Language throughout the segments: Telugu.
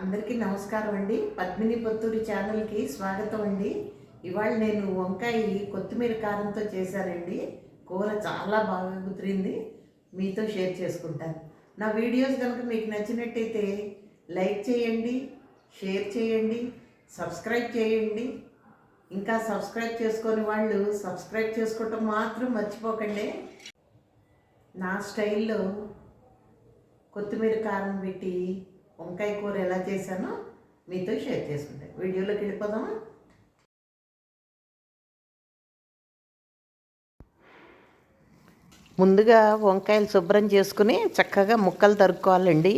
అందరికీ నమస్కారం అండి. పద్మిని పొత్తూరి ఛానల్కి స్వాగతం అండి. ఇవాళ నేను వంకాయ కొత్తిమీర కారంతో చేశానండి. కూర చాలా బాగా కుదిరింది. మీతో షేర్ చేసుకుంటాను. నా వీడియోస్ కనుక మీకు నచ్చినట్టయితే లైక్ చేయండి షేర్ చేయండి సబ్స్క్రైబ్ చేయండి. ఇంకా సబ్స్క్రైబ్ చేసుకొని వాళ్ళు సబ్స్క్రైబ్ చేసుకోవటం మాత్రం మర్చిపోకండి. నా స్టైల్లో కొత్తిమీర కారం పెట్టి వంకాయ కూర ఎలా చేశానో మీతో షేర్ చేసుకుంటాను. వీడియోలోకి వెళ్ళిపోదామా? ముందుగా వంకాయలు శుభ్రం చేసుకుని చక్కగా ముక్కలు తరుక్కోవాలండి.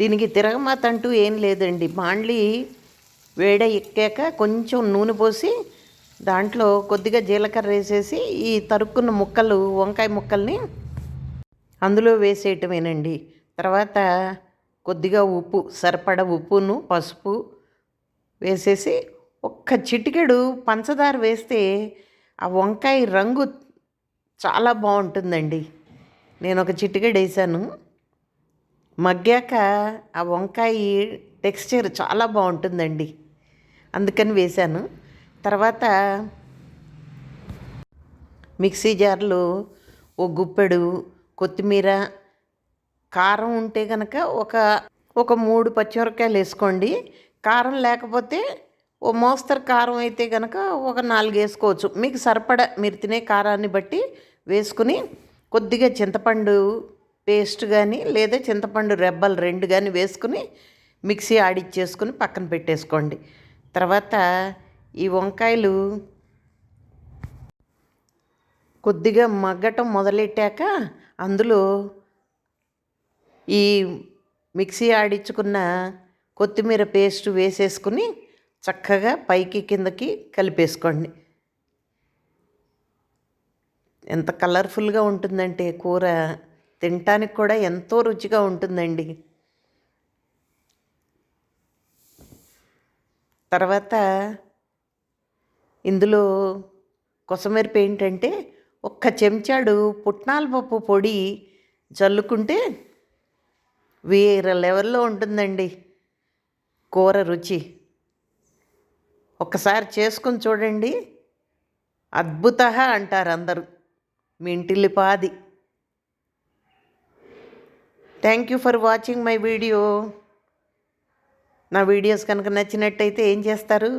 దీనికి తిరగమాత అంటూ ఏం లేదండి. బాండ్లీ వేడ ఎక్కాక కొంచెం నూనె పోసి దాంట్లో కొద్దిగా జీలకర్ర వేసేసి ఈ తరుక్కున్న ముక్కలు వంకాయ ముక్కల్ని అందులో వేసేయటమేనండి. తర్వాత కొద్దిగా ఉప్పు సరిపడ ఉప్పును పసుపు వేసేసి ఒక్క చిటికెడు పంచదార వేస్తే ఆ వంకాయ రంగు చాలా బాగుంటుందండి. నేను ఒక చిటికెడు వేసాను. మగ్గాక ఆ వంకాయ టెక్స్చర్ చాలా బాగుంటుందండి. అందుకని వేశాను తర్వాత మిక్సీ జార్లో ఓ గుప్పెడు కొత్తిమీర కారం ఉంటే కనుక ఒక ఒక మూడు పచ్చిమిరపకాయలు వేసుకోండి. కారం లేకపోతే ఓ మోస్తరు కారం అయితే కనుక ఒక నాలుగు వేసుకోవచ్చు. మీకు సరిపడ మీరు తినే కారాన్ని బట్టి వేసుకుని కొద్దిగా చింతపండు పేస్ట్ కానీ లేదా చింతపండు రెబ్బలు రెండు కానీ వేసుకుని మిక్సీ ఆడిచ్చేసుకుని పక్కన పెట్టేసుకోండి. తర్వాత ఈ వంకాయలు కొద్దిగా మగ్గటం మొదలెట్టాక అందులో ఈ మిక్సీ ఆడించుకున్న కొత్తిమీర పేస్ట్ వేసేసుకుని చక్కగా పైకి కిందకి కలిపేసుకోండి. ఎంత కలర్ఫుల్గా ఉంటుందంటే కూర తినటానికి కూడా ఎంతో రుచిగా ఉంటుందండి. తర్వాత ఇందులో కొసమెరుపు ఏంటంటే ఒక్క చెంచాడు పుట్నాల పప్పు పొడి జల్లుకుంటే వేరే లెవెల్లో ఉంటుందండి కూర రుచి. ఒక్కసారి చేసుకుని చూడండి. అద్భుత అంటారు అందరూ. మీ ఇంటిల్లిపాది thank you for watching my video నా వీడియోస్ కనుక నచ్చినట్టయితే ఏం చేస్తారు?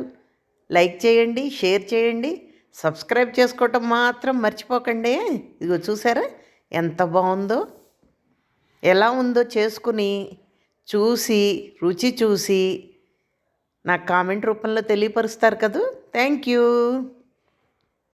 లైక్ చేయండి షేర్ చేయండి. సబ్స్క్రైబ్ చేసుకోవటం మాత్రం మర్చిపోకండి. ఇదిగో చూసారా? ఎంత బాగుందో. ఎలా ఉందో చేసుకుని చూసి రుచి చూసి నాకు కామెంట్ రూపంలో తెలియపరుస్తారు కదూ. Thank you.